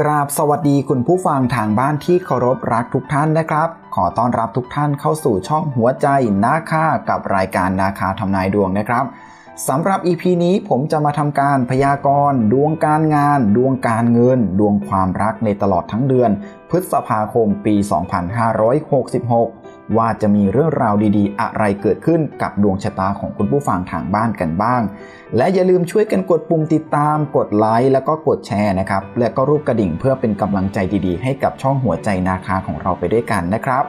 กราบสวัสดีคุณผู้ฟังทางบ้านที่เคารพรักทุกท่านนะครับ ขอต้อนรับทุกท่านเข้าสู่ช่องหัวใจนาคากับรายการนาคาทำนายดวงนะครับสำหรับ EP นี้ผมจะมาทำการพยากรณ์ดวงการงาน ดวงการเงิน ดวงความรักในตลอดทั้งเดือน พฤษภาคมปี 2566 ว่าจะมีเรื่องราวดีๆ อะไรเกิดขึ้นกับดวงชะตาของคุณผู้ฟังทางบ้านกันบ้าง และอย่าลืมช่วยกันกดปุ่มติดตาม กดไลค์แล้วก็กดแชร์นะครับ และก็รูปกระดิ่งเพื่อเป็นกำลังใจดีๆ ให้กับช่องหัวใจนาคาของเราไปด้วยกันนะครับ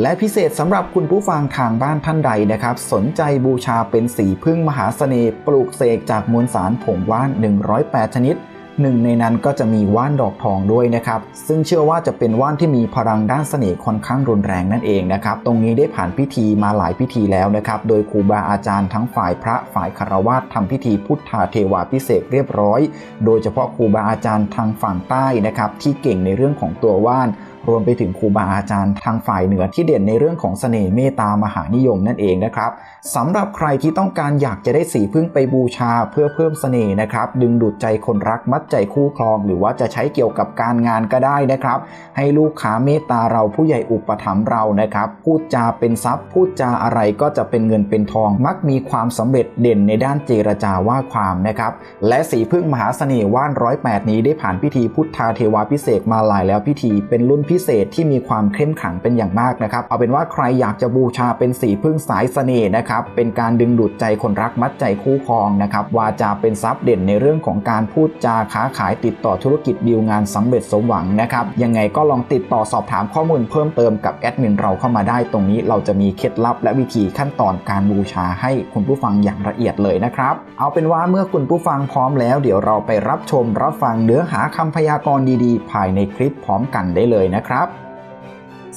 และพิเศษสำหรับคุณผู้ฟังทางบ้านท่านใดนะครับ สนใจบูชาเป็นสีพึ่งมหาเสน่ห์ปลูกเสกจากมวลสารผงว่าน 108 ชนิด หนึ่งในนั้นก็จะมีว่านดอกทองด้วยนะครับ ซึ่งเชื่อว่าจะเป็นว่านที่มีพลังด้านเสน่ห์ค่อนข้างรุนแรงนั่นเองนะครับ ตรงนี้ได้ผ่านพิธีมาหลายพิธีแล้วนะครับ โดยครูบาอาจารย์ทั้งฝ่ายพระฝ่ายคารวะทำพิธีพุทธาเทวาพิเศษเรียบร้อย โดยเฉพาะครูบาอาจารย์ทางฝั่งใต้นะครับที่เก่งในเรื่องของตัวว่าน รวมไปถึงครูบาอาจารย์ทางฝ่ายเหนือที่เด่นในเรื่องของเสน่ห์เมตตามหานิยมนั่นเองนะครับสำหรับใครที่ต้องการอยากจะได้สีพึ่งไปบูชาเพื่อเพิ่มเสน่ห์นะครับ ดึงดูดใจคนรักมัดใจคู่ครอง หรือว่าจะใช้เกี่ยวกับการงานก็ได้นะครับ ให้ลูกค้าเมตตาเราผู้ใหญ่อุปถัมภ์เรานะครับ พูดจาเป็นทรัพย์ พูดจาอะไรก็จะเป็นเงินเป็นทอง มักมีความสำเร็จเด่นในด้านเจรจาว่าความนะครับ และสีพึ่งมหาเสน่ห์ว่านร้อยแปดนี้ได้ผ่านพิธีพุทธาเทวาพิเศษมาหลายแล้วพิธีเป็นรุ่นพิเศษที่มีความเข้มขังเป็นอย่างมากนะครับ เอาเป็นว่าใครอยากจะบูชาเป็นสีพึ่งสายเสน่ห์นะครับ เป็นการดึงดูดใจคนรักมัดใจคู่ครองนะครับ วาจาเป็นทรัพย์เด่นในเรื่องของการพูดจาค้าขายติดต่อธุรกิจดีลงานสำเร็จสมหวังนะครับ ยังไงก็ลองติดต่อสอบถามข้อมูลเพิ่มเติมกับแอดมินเราเข้ามาได้ตรงนี้เราจะมีเคล็ดลับและวิธีขั้นตอนการบูชาให้คุณผู้ฟังอย่างละเอียดเลยนะครับ เอาเป็นว่าเมื่อคุณผู้ฟังพร้อมแล้ว เดี๋ยวเราไปรับชมรับฟังเนื้อหาคำพยากรณ์ดีๆ ภายในคลิปพร้อมกันได้เลยนะครับ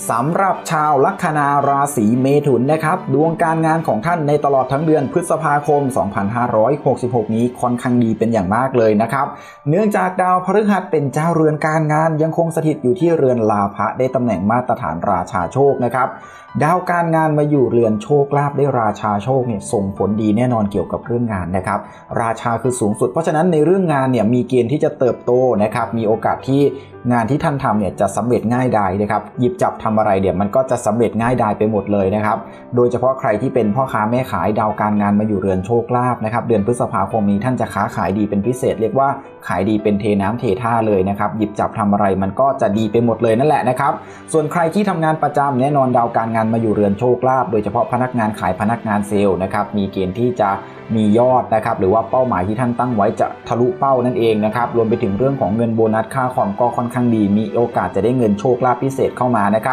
สำหรับชาวลัคนาราศีเมถุนนะครับ ดวงการงานของท่านในตลอดทั้งเดือนพฤษภาคม 2566 นี้ค่อนข้างดีเป็นอย่างมากเลยนะครับ เนื่องจากดาวพฤหัสเป็นเจ้าเรือนการงานยังคงสถิตอยู่ที่เรือนลาภะได้ตำแหน่งมาตรฐานราชาโชคนะครับดาวการงานมาอยู่เรือนโชคลาภได้ราชาโชคเนี่ยส่งผลดีแน่นอนเกี่ยวกับเรื่องงานนะครับ ราชาคือสูงสุด เพราะฉะนั้นในเรื่องงานเนี่ยมีเกณฑ์ที่จะเติบโตนะครับมีโอกาสที่งานที่ท่านทำเนี่ยจะสำเร็จง่ายไดายนะครับหยิบจับทำอะไรเดี๋ยวมันก็จะสำเร็จง่ายดายไปหมดเลยนะครับ โดยเฉพาะใครที่เป็นพ่อค้าแม่ขายดาวการงานมาอยู่เรือนโชคลาภนะครับ เดือนพฤษภาคมนี้ท่านจะค้าขายดีเป็นพิเศษ เรียกว่าขายดีเป็นเทน้ำเทท่าเลยนะครับ หยิบจับทำอะไรมันก็จะดีไปหมดเลยนั่นแหละนะครับ ส่วนใครที่ทำงานประจำแน่นอนดาวการงานมาอยู่เรือนโชคลาภโดยเฉพาะพนักงานขายพนักงานเซลล์นะครับมีเกณฑ์ที่จะมียอดนะครับหรือว่าเป้าหมายที่ท่านตั้งไว้จะทะลุเป้านั่นเองนะครับรวมไปถึงเรื่องของเงินโบนัสค่าคอมก็ค่อนข้างดี มีโอกาสจะได้เงินโชคลาภพิเศษเข้ามานะครับ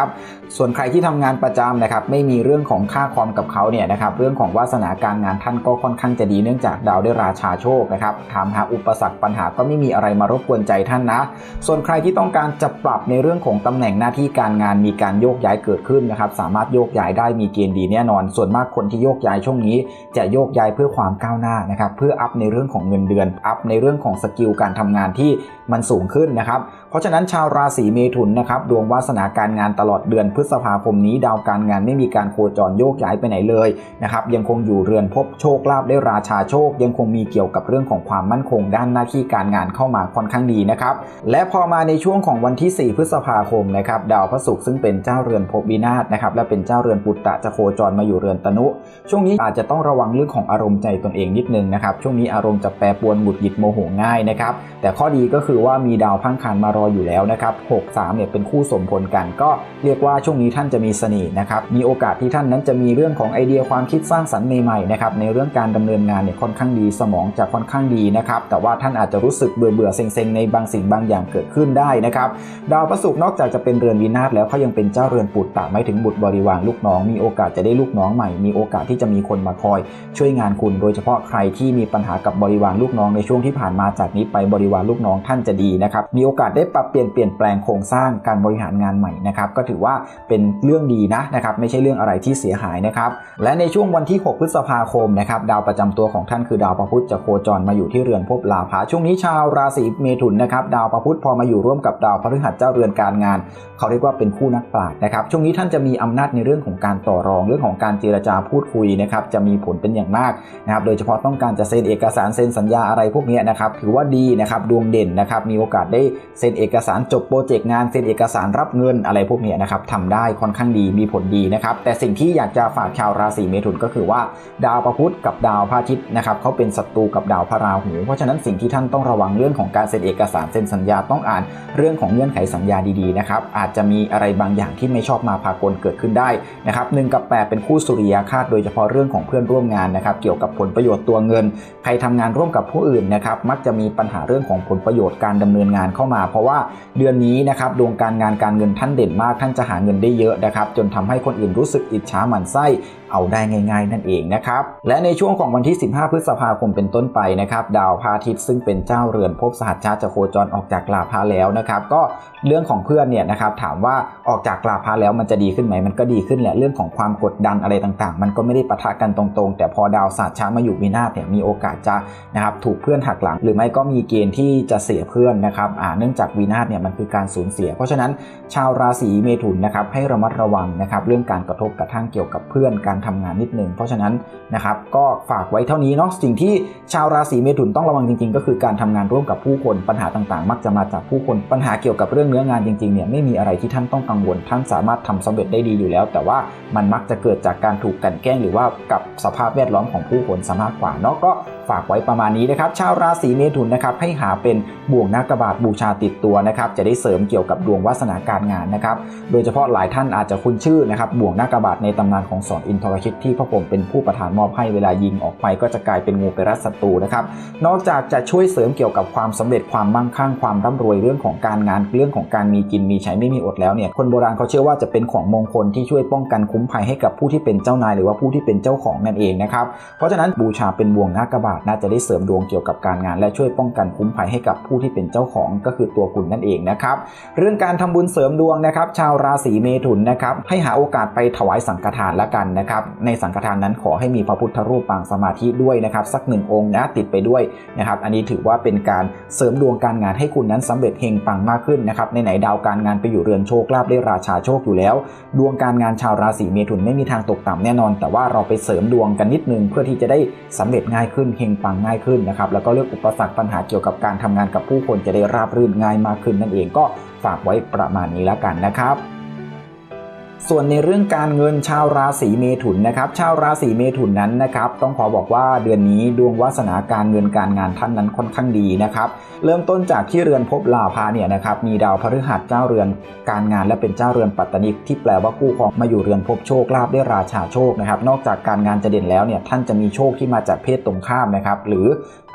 ส่วนใครที่ทำงานประจำนะครับ ไม่มีเรื่องของค่าคอมกับเขาเนี่ยนะครับ เรื่องของวาสนาการงานท่านก็ค่อนข้างจะดีเนื่องจากดาวได้ราชาโชคนะครับ ถามหาอุปสรรคปัญหาก็ไม่มีอะไรมารบกวนใจท่านนะ ส่วนใครที่ต้องการจะปรับในเรื่องของตำแหน่งหน้าที่การงานมีการโยกย้ายเกิดขึ้นนะครับ สามารถโยกย้ายได้มีเกณฑ์ดีแน่นอน ส่วนมากคนที่โยกย้ายช่วงนี้ จะโยกย้ายเพื่อความก้าวหน้านะครับ เพื่ออัพในเรื่องของเงินเดือน อัพในเรื่องของสกิลการทำงานที่ มันสูงขึ้นนะครับ เพราะฉะนั้นชาวราศีเมถุนนะครับดวงวาสนาการงานตลอดเดือนพฤษภาคมนี้ ดาวการงานไม่มีการโคจรโยกย้ายไปไหนเลยนะครับยังคงอยู่เรือนพบโชคลาภได้ราชาโชค ยังคงมีเกี่ยวกับเรื่องของความมั่นคงด้านหน้าที่การงานเข้ามาค่อนข้างดีนะครับและพอมาในช่วงของวันที่ 4 พฤษภาคมนะครับดาวพระศุกร์ซึ่งเป็นเจ้าเรือนภพวินาศนะครับและเป็นเจ้าเรือนปุตตะจะโคจรมาอยู่เรือนตนุ ช่วงนี้อาจจะต้องระวังเรื่องของอารมณ์ใจตนเองนิดนึงนะครับช่วงนี้อารมณ์จะแปรปรวนหงุดหงิดโมโหง่ายนะครับแต่ข้อดีก็คือว่ามีดาวพังคานมารออยู่แล้วนะครับ63เนี่ยเป็นคู่สมพลกัน ก็เรียกว่าช่วงนี้ท่านจะมีเสน่ห์นะครับมีโอกาสที่ท่านนั้นจะมีเรื่องของไอเดียความคิดสร้างสรรค์ใหม่ๆนะครับในเรื่องการดำเนินงานเนี่ยค่อนข้างดีสมองจะค่อนข้างดีนะครับแต่ว่าท่านอาจจะรู้สึกเบื่อเบื่อเซ็งๆในบางสิ่งบางอย่างเกิดขึ้นได้นะครับดาวพระศุกร์นอกจากจะเป็นเรือนวินาศแล้วเขายังเป็นเจ้าเรือนปุตตะไม่ถึงบุตรบริวารลูกน้อง มีโอกาสจะได้ลูกน้องใหม่ มีโอกาสที่จะมีคนมาคอย ช่วยงานคุณ โดยเฉพาะใครที่มีปัญหากับบริวารลูกน้องในช่วงที่ผ่านมาจากนี้ไปบริวารลูกน้องท่านจะดีนะครับ มีโอกาสได้ปรับเปลี่ยนเปลี่ยนแปลงโครงสร้างการบริหารงานใหม่นะครับ ก็ถือว่าเป็นเรื่องดีนะนะครับ ไม่ใช่เรื่องอะไรที่เสียหายนะครับ และในช่วงวันที่ 6 พฤษภาคมนะครับ ดาวประจำตัวของท่านคือดาวพระพุธจะโคจรมาอยู่ที่เรือนภพลาภะช่วงนี้ชาวราศีเมถุนนะครับ ดาวพระพุธพอมาอยู่ร่วมกับดาวพฤหัสเจ้าเรือนการงาน เขาเรียกว่าเป็นคู่นักปราชญ์นะครับ ช่วงนี้ท่านจะมีอำนาจในเรื่องของการต่อรองเรื่องของการเจรจาพูดคุยนะครับจะมีผลเป็นอย่างมากนะครับ โดยเฉพาะต้องการจะเซ็นเอกสารเซ็นสัญญาอะไรพวกนี้นะครับถือว่าดีนะครับดวงเด่นนะครับมีโอกาสได้เซ็นเอกสารจบโปรเจกต์งานเซ็นเอกสารรับเงินอะไรพวกนี้นะครับทำได้ค่อนข้างดีมีผลดีนะครับแต่สิ่งที่อยากจะฝากชาวราศีเมถุนก็คือว่า ดาวประพุธกับดาวพระอาทิตย์นะครับเขาเป็นศัตรูกับดาวพระราหู เพราะฉะนั้นสิ่งที่ท่านต้องระวังเรื่องของการเซ็นเอกสารเซ็นสัญญาต้องอ่านเรื่องของเงื่อนไขสัญญาดีๆนะครับอาจจะมีอะไรบางอย่างที่ไม่ชอบมาพากลเกิดขึ้นได้นะครับหนึ่งกับแปดเป็นคู่สุริยคาตโดยเฉพาะเรื่องของเพื่อนร่วมงานนะครับเกี่ยวกับผลประโยชน์ตัวเงิน ใครทำงานร่วมกับผู้อื่นนะครับมักจะมีปัญหาเรื่องของผลประโยชน์การดำเนินงานเข้ามา เพราะว่าเดือนนี้นะครับดวงการงานการเงินท่านเด่นมาก ท่านจะหาเงินได้เยอะนะครับจนทำให้คนอื่นรู้สึกอิจฉาหมั่นไส้เอาได้ง่าย ๆ นั่นเองนะครับและในช่วงของวันที่ 15 พฤษภาคมเป็นต้นไปนะครับดาวพาทิตย์ซึ่งเป็นเจ้าเรือนภพสหัชชาจะโคจรออกจากลาภะแล้วนะครับก็เรื่องของเพื่อนเนี่ยนะครับถามว่าออกจากลาภะแล้วมันจะดีขึ้นไหมมันก็ดีขึ้นแหละเรื่องของความกดดันอะไรต่างๆ มันก็ไม่ได้ปะทะกันตรงๆ แต่พอดาวสหัชชามาอยู่วินาศเนี่ยมีโอกาสจะนะครับถูกเพื่อนหักหลัง หรือไม่ก็มีเกณฑ์ที่จะเสียเพื่อนนะครับเนื่องจากวินาศเนี่ยมันคือการสูญเสีย เพราะฉะนั้นชาวราศีเมถุนนะครับให้ระมัดระวังนะครับเรื่องการกระทบกระทั่งเกี่ยวกับเพื่อนการทำงานนิดนึง เพราะฉะนั้นนะครับก็ฝากไว้เท่านี้เนาะสิ่งที่ชาวราศีเมถุนต้องระวังจริง ๆ ก็คือการทำงานร่วมกับผู้คนปัญหาต่างๆ มักจะมาจากผู้คนปัญหาเกี่ยวกับเรื่องเนื้องานจริงๆเนี่ยไม่มีอะไรที่ท่านต้องกังวล ท่านสามารถทำสำเร็จได้ดีอยู่แล้ว แต่ว่ามันมักจะเกิดจากการถูกกันแกล้งหรือว่ากับสภาพแวดล้อมของผู้คนซะมากกว่าเนาะก็ฝากไว้ประมาณนี้นะครับชาวราศีเมถุนนะครับให้หาเป็นบวงนาคบาทบูชาติดตัวนะครับจะได้เสริมเกี่ยวกับดวงวาสนาการงานนะครับโดยเฉพาะหลายท่านอาจจะคุ้นชื่อนะครับบ่วงนาคบาทในตำนานของสอนอินทรชิตที่พระผมเป็นผู้ประทานมอบให้เวลายิงออกไปก็จะกลายเป็นงูไปรัดศัตรูนะครับนอกจากจะช่วยเสริมเกี่ยวกับความสำเร็จความมั่งคั่งความร่ำรวยเรื่องของการงานเรื่องของการมีกินมีใช้ไม่มีอดแล้วเนี่ยคนโบราณเขาเชื่อว่าจะเป็นของมงคลที่ช่วยป้องกันคุ้มภัยให้กับผู้ที่เป็นเจ้านายหรือว่าผู้ที่เป็นเจ้าของนั่นเองนะครับเพราะฉะนั้นบูชาเป็นบ่วงนาคบาทน่าจะได้เสริมดวงเกี่ยวกับการงาน และช่วยป้องกันคุ้มภัยให้กับผู้ที่เป็นเจ้าของก็คือตัวคุณนั่นเองนะครับ เรื่องการทำบุญเสริมดวงนะครับ ชาวราศีเมถุนนะครับให้หาโอกาสไปถวายสังฆทานละกันนะครับในสังฆทานนั้นขอให้มีพระพุทธรูปปางสมาธิด้วยนะครับสักหนึ่งองค์นะติดไปด้วยนะครับอันนี้ถือว่าเป็นการเสริมดวงการงานให้คุณนั้นสำเร็จเฮงปังมากขึ้นนะครับในไหนดาวการงานไปอยู่เรือนโชคลาภได้ราชาโชคอยู่แล้ว ดวงการงานชาวราศีเมถุนไม่มีทางตกต่ำแน่นอน แต่ว่าเราไปเสริมดวงกันนิดนึงเพื่อที่จะได้สำเร็จง่ายขึ้นเฮงปังง่ายขึ้นนะครับแล้วก็เรื่องอุปสรรคปัญหาเกี่ยวกับการทำงานกับผู้คนจะได้ราบรื่นง่ายมากขึ้นนั่นเองก็ฝากไว้ประมาณนี้แล้วกันนะครับส่วนในเรื่องการเงินชาวราศีเมถุนนะครับ ชาวราศีเมถุนนั้นนะครับ ต้องขอบอกว่าเดือนนี้ดวงวาสนาการเงินการงานท่านนั้นค่อนข้างดีนะครับ เริ่มต้นจากที่เรือนภพลาภาเนี่ยนะครับ มีดาวพฤหัสเจ้าเรือนการงานและเป็นเจ้าเรือนปัตตนิกที่แปลว่าคู่ครองมาอยู่เรือนภพโชคลาภได้ราชาโชคนะครับ นอกจากการงานจะเด่นแล้วเนี่ยท่านจะมีโชคที่มาจากเพศตรงข้ามนะครับ หรือ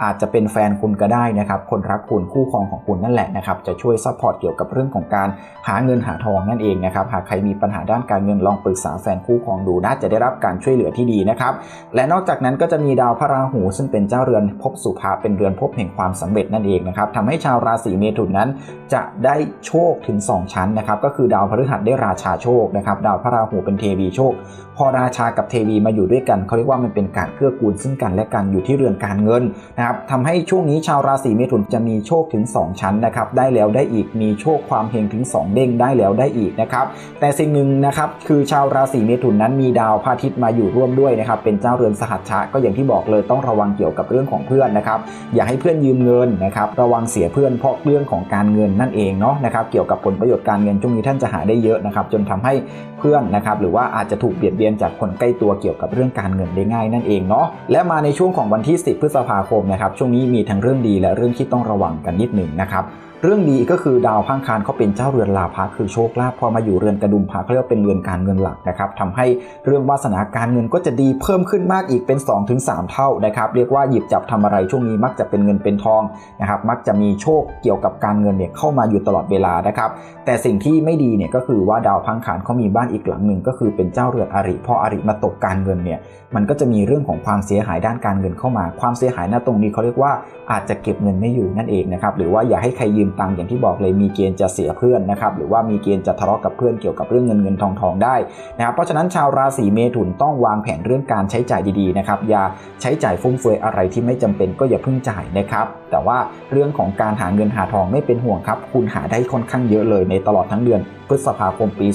อาจจะเป็นแฟนคุณก็ได้นะครับ คนรักคุณคู่ครองของคุณนั่นแหละนะครับ จะช่วยซัพพอร์ตเกี่ยวกับเรื่องของการหาเงินหาทองนั่นเองนะครับ หากใครมีปัญหาด้านการเงินลองปรึกษาแฟนคู่ครองดูน่าจะได้รับการช่วยเหลือที่ดีนะครับ และนอกจากนั้นก็จะมีดาวพระราหู ซึ่งเป็นเจ้าเรือนภพสุภาเป็นเรือนภพแห่งความสำเร็จนั่นเองนะครับทำให้ชาวราศีเมถุนนั้น จะได้โชคถึง 2 ชั้นนะครับ ก็คือดาวพฤหัสได้ราชาโชคนะครับ ดาวพระราหูเป็นเทวีโชค พอราชากับเทวีมาอยู่ด้วยกันเขาเรียกว่ามันเป็นการเกื้อกูลซึ่งกันและกันอยู่ที่เรือนการเงินนะครับทำให้ช่วงนี้ชาวราศีเมถุนจะมีโชคถึง 2 ชั้นนะครับได้แล้วได้อีกมีโชคความเฮงถึง 2 เด้งได้แล้วได้อีกนะครับแต่สิ่งหนึ่งนะครับคือชาวราศีเมถุนนั้นมีดาวพระอาทิตย์มาอยู่ร่วมด้วยนะครับเป็นเจ้าเรือนสหัชชะก็อย่างที่บอกเลยต้องระวังเกี่ยวกับเรื่องของเพื่อนนะครับอย่าให้เพื่อนยืมเงินนะครับระวังเสียเพื่อนเพราะเรื่องของการเงินนั่นเองเนาะนะครับเกี่ยวกับผลประโยชน์การเงินช่วงนี้ท่านจะหาได้เยอะนะครับจนทำให้เพื่อนนะครับหรือว่าอาจจะถูกเบียดเบียนจากคนใกล้ตัวเกี่ยวกับเรื่องการเงินได้ง่ายนั่นเองเนาะและมาในช่วงของวันที่ 10 พฤษภาคมนะครับช่วงนี้มีทั้งเรื่องดีและเรื่องที่ต้องระวังกันนิดหนึ่งนะครับ เรื่องดีก็คือดาวพังคารเขาเป็นเจ้าเรือนลาภะคือโชคลาภพอมาอยู่เรือนกระดุมพระเขาเรียกว่าเป็นเรือนการเงินหลักนะครับทำให้เรื่องวาสนาการเงินก็จะดีเพิ่มขึ้นมากอีกเป็น 2-3 เท่านะครับเรียกว่าหยิบจับทำอะไรช่วงนี้มักจะเป็นเงินเป็นทองนะครับมักจะมีโชคเกี่ยวกับการเงินเนี่ยเข้ามาอยู่ตลอดเวลานะครับแต่สิ่งที่ไม่ดีเนี่ยก็คือว่าดาวพังคารเขามีบ้านอีกหลังหนึ่งก็คือเป็นเจ้าเรือนอริพออริมาตกการเงินเนี่ยมันก็จะมีเรื่องของความเสียหายด้านการเงินเข้ามา ความเสียหายหน้าตรงนี้เขาเรียกว่าอาจจะเก็บเงินไม่อยู่นั่นเองนะครับหรือว่าอย่าให้ใครยืมมตังค์อย่างที่บอกเลยมีเกณฑ์จะเสียเพื่อนนะครับหรือว่ามีเกณฑ์จะทะเลาะกับเพื่อนเกี่ยวกับเรื่องเงินเงินทองทองได้นะครับเพราะฉะนั้นชาวราศีเมถุนต้องวางแผนเรื่องการใช้จ่ายดีๆนะครับอย่าใช้จ่ายฟุ่มเฟือยอะไรที่ไม่จำเป็นก็อย่าเพิ่งจ่ายนะครับแต่ว่าเรื่องของการหาเงินหาทองไม่เป็นห่วงครับ คุณหาได้ค่อนข้างเยอะเลยในตลอดทั้งเดือนพฤษภาคมปี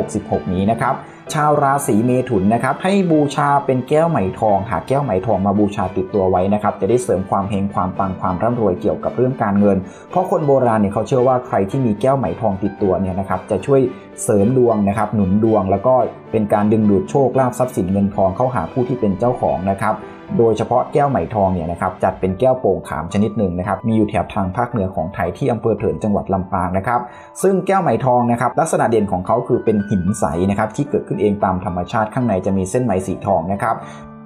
2566 นี้นะครับ ชาวราศีเมถุนนะครับให้บูชาเป็นแก้วไหมทองหาแก้วไหมทองมาบูชาติดตัวไว้นะครับจะได้เสริมความเฮงความปังความร่ำรวยเกี่ยวกับเรื่องการเงิน เพราะคนโบราณเนี่ยเขาเชื่อว่าใครที่มีแก้วไหมทองติดตัวเนี่ยนะครับจะช่วยเสริมดวงนะครับหนุนดวงแล้วก็เป็นการดึงดูดโชคลาภทรัพย์สินเงินทองเข้าหาผู้ที่เป็นเจ้าของนะครับ โดยเฉพาะแก้วไหมทองเนี่ยนะครับจัดเป็นแก้วโป่งขามชนิดหนึ่งนะครับมีอยู่แถบทางภาคเหนือของไทยที่อำเภอเถินจังหวัดลำปางนะครับซึ่งแก้วไหมทองนะครับลักษณะเด่นของเขาคือเป็นหินใสนะครับที่เกิดขึ้นเองตามธรรมชาติข้างในจะมีเส้นไหมสีทองนะครับ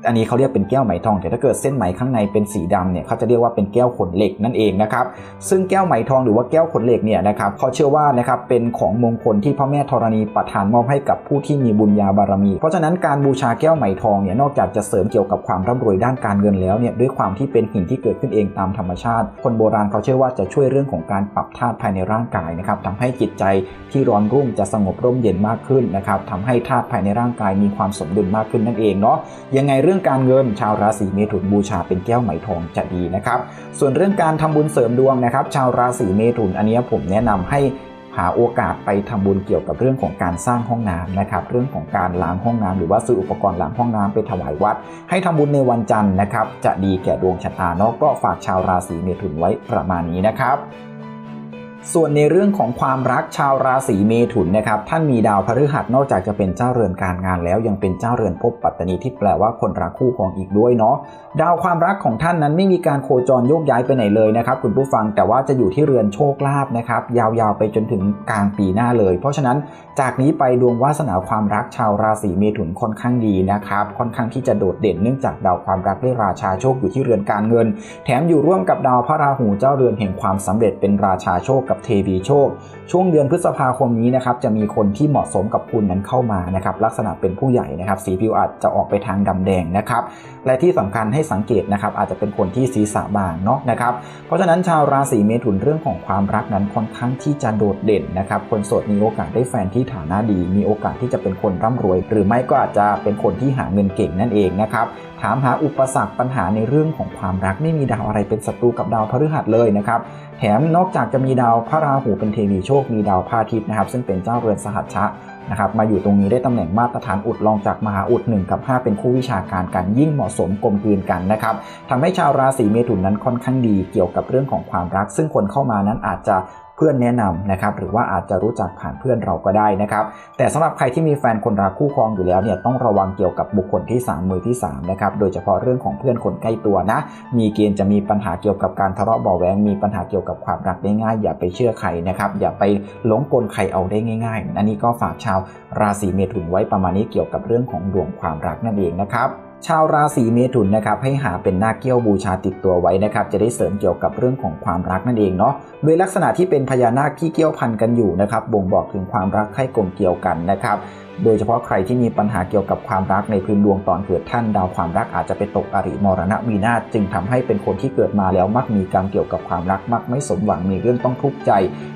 อันนี้เขาเรียกเป็นแก้วไหมทอง แต่ถ้าเกิดเส้นไหมข้างในเป็นสีดำเนี่ยเขาจะเรียกว่าเป็นแก้วขนเหล็กนั่นเองนะครับซึ่งแก้วไหมทองหรือว่าแก้วขนเหล็กเนี่ยนะครับเขาเชื่อว่านะครับเป็นของมงคลที่พระแม่ธรณีประทานมอบให้กับผู้ที่มีบุญญาบารมี เพราะฉะนั้นการบูชาแก้วไหมทองเนี่ยนอกจากจะเสริมเกี่ยวกับความร่ำรวยด้านการเงินแล้วเนี่ยด้วยความที่เป็นหินที่เกิดขึ้นเองตามธรรมชาติ คนโบราณเขาเชื่อว่าจะช่วยเรื่องของการปรับธาตุภายในร่างกายนะครับทำให้จิตใจที่ร้อนรุ่มจะสงบร่มเย็นมากขึ้นนะครับทำให้ธาตุภายในร่างกายมีความสมดุลมากขึ้นนั่นเองเนาะยังไงเรื่องื่องการเงินชาวราศีเมถุนบูชาเป็นแก้วไหมทองจะดีนะครับ ส่วนเรื่องการทำบุญเสริมดวงนะครับ ชาวราศีเมถุนอันนี้ผมแนะนำให้หาโอกาสไปทำบุญเกี่ยวกับเรื่องของการสร้างห้องน้ำนะครับ เรื่องของการล้างห้องน้ำหรือว่าซื้ออุปกรณ์ล้างห้องน้ำไปถวายวัด ให้ทำบุญในวันจันทร์นะครับ จะดีแก่ดวงชะตาเนาะก็ฝากชาวราศีเมถุนไว้ประมาณนี้นะครับ ส่วนในเรื่องของความรักชาวราศีเมถุนนะครับท่านมีดาวพฤหัสนอกจากจะเป็นเจ้าเรือนการงานแล้วยังเป็นเจ้าเรือนภพปัตตนีที่แปลว่าคนรักคู่ครองอีกด้วยเนาะดาวความรักของท่านนั้นไม่มีการโคจรโยกย้ายไปไหนเลยนะครับคุณผู้ฟังแต่ว่าจะอยู่ที่เรือนโชคลาภนะครับยาวๆไปจนถึงกลางปีหน้าเลย เพราะฉะนั้นจากนี้ไปดวงวาสนาความรักชาวราศีเมถุนค่อนข้างดีนะครับค่อนข้างที่จะโดดเด่นเนื่องจากดาวความรักได้ราชาโชคอยู่ที่เรือนการเงิน แถมอยู่ร่วมกับดาวพระราหูเจ้าเรือนแห่งความสำเร็จเป็นราชาโชคกับเทวีโชค ช่วงเดือนพฤษภาคมนี้นะครับจะมีคนที่เหมาะสมกับคุณนั้นเข้ามานะครับลักษณะเป็นผู้ใหญ่นะครับสีผิวอาจจะออกไปทางดำแดงนะครับและที่สำคัญให้สังเกตนะครับอาจจะเป็นคนที่ศีรษะบางเนาะนะครับเพราะฉะนั้นชาวราศีเมถุนเรื่องของความรักนั้นค่อนข้างที่จะโดดเด่นนะครับคนโสดมีโอกาสได้แฟนที่ฐานะดี มีโอกาสที่จะเป็นคนร่ำรวย หรือไม่ก็อาจจะเป็นคนที่หาเงินเก่งนั่นเองนะครับ ถามหาอุปสรรคปัญหาในเรื่องของความรักไม่มีดาวอะไรเป็นศัตรูกับดาวพฤหัสเลยนะครับ แถมนอกจากจะมีดาวพระราหูเป็นเทวีโชคมีดาวพระอาทิตย์นะครับ ซึ่งเป็นเจ้าเรือนสหัชชะนะครับมาอยู่ตรงนี้ได้ตำแหน่งมาตรฐานอุดรองจากมหาอุด1กับ 5 เป็นคู่วิชาการกันยิ่งเหมาะสมกลมกลืนกันนะครับทำให้ชาวราศีเมถุนนั้นค่อนข้างดีเกี่ยวกับเรื่องของความรัก ซึ่งคนเข้ามานั้นอาจจะ พื่อนแนะนำนะครับหรือว่าอาจจะรู้จักผ่านเพื่อนเราก็ได้นะครับแต่สำหรับใครที่มีแฟนคนรักคู่ครองอยู่แล้วเนี่ยต้องระวังเกี่ยวกับบุคคลที่ 3 มือที่3นะครับโดยเฉพาะเรื่องของเพื่อนคนใกล้ตัวนะ มีเกณฑ์จะมีปัญหาเกี่ยวกับการทะเลาะเบาแวงมีปัญหาเกี่ยวกับความรักได้ง่าย อย่าไปเชื่อใครนะครับอย่าไปหลงกลใครเอาได้ง่าย ๆ อันนี้ก็ฝากชาวราศีเมถุนไว้ประมาณนี้เกี่ยวกับเรื่องของดวงความรักนั่นเองนะครับ ชาวราศีเมถุนนะครับให้หาเป็นหน้าเกี้ยวบูชาติดตัวไว้นะครับจะได้เสริมเกี่ยวกับเรื่องของความรักนั่นเองเนาะโดยลักษณะที่เป็นพญานาคที่เกี่ยวพันกันอยู่นะครับบ่งบอกถึงความรักให้กลมเกี่ยวกันนะครับ โดยเฉพาะใครที่มีปัญหาเกี่ยวกับความรักในพื้นดวงตอนเกิดท่านดาวความรักอาจจะไปตกอริมรณะวีนาจึงทำให้เป็นคนที่เกิดมาแล้วมักมีกรรมเกี่ยวกับความรักมักไม่สมหวังมีเรื่องต้องทุกข์ใจ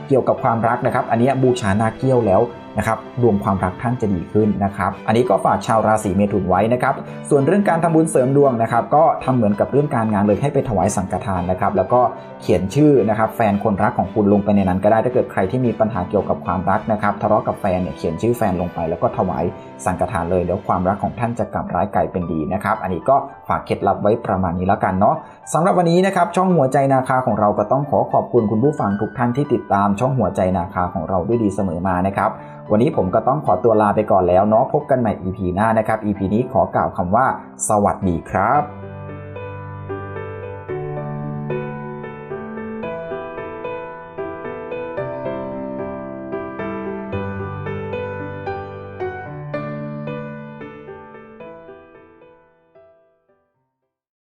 เกี่ยวกับความรักนะครับ อันนี้บูชานาเกี้ยวแล้วนะครับดวงความรักท่านจะดีขึ้นนะครับ อันนี้ก็ฝากชาวราศีเมถุนไว้นะครับ ส่วนเรื่องการทำบุญเสริมดวงนะครับ ก็ทำเหมือนกับเรื่องการงานเลยให้ไปถวายสังฆทานนะครับ แล้วก็เขียนชื่อนะครับ แฟนคนรักของคุณลงไปในนั้นก็ได้ถ้าเกิดใครที่มีปัญหาเกี่ยวกับความรักนะครับทะเลาะกับแฟนเนี่ยเขียนชื่อแฟนลงไปแล้วก็ถวายสังฆทานเลยเดี๋ยวความรักของท่านจะกลับร้ายกลายเป็นดีนะครับ อันนี้ก็ฝากเคล็ดลับไว้ประมาณนี้แล้วกันเนาะสำหรับวันนี้นะครับช่องหัวใจนาคาของเราก็ต้องขอขอบคุณคุณผู้ฟังทุกท่านที่ติดตามช่องหัวใจนาคาของเราด้วยดีเสมอมานะครับวันนี้ผมก็ต้องขอตัวลาไปก่อนแล้วเนาะพบกันใหม่ EP หน้านะครับ EP นี้ขอกล่าวคำว่า สวัสดีครับ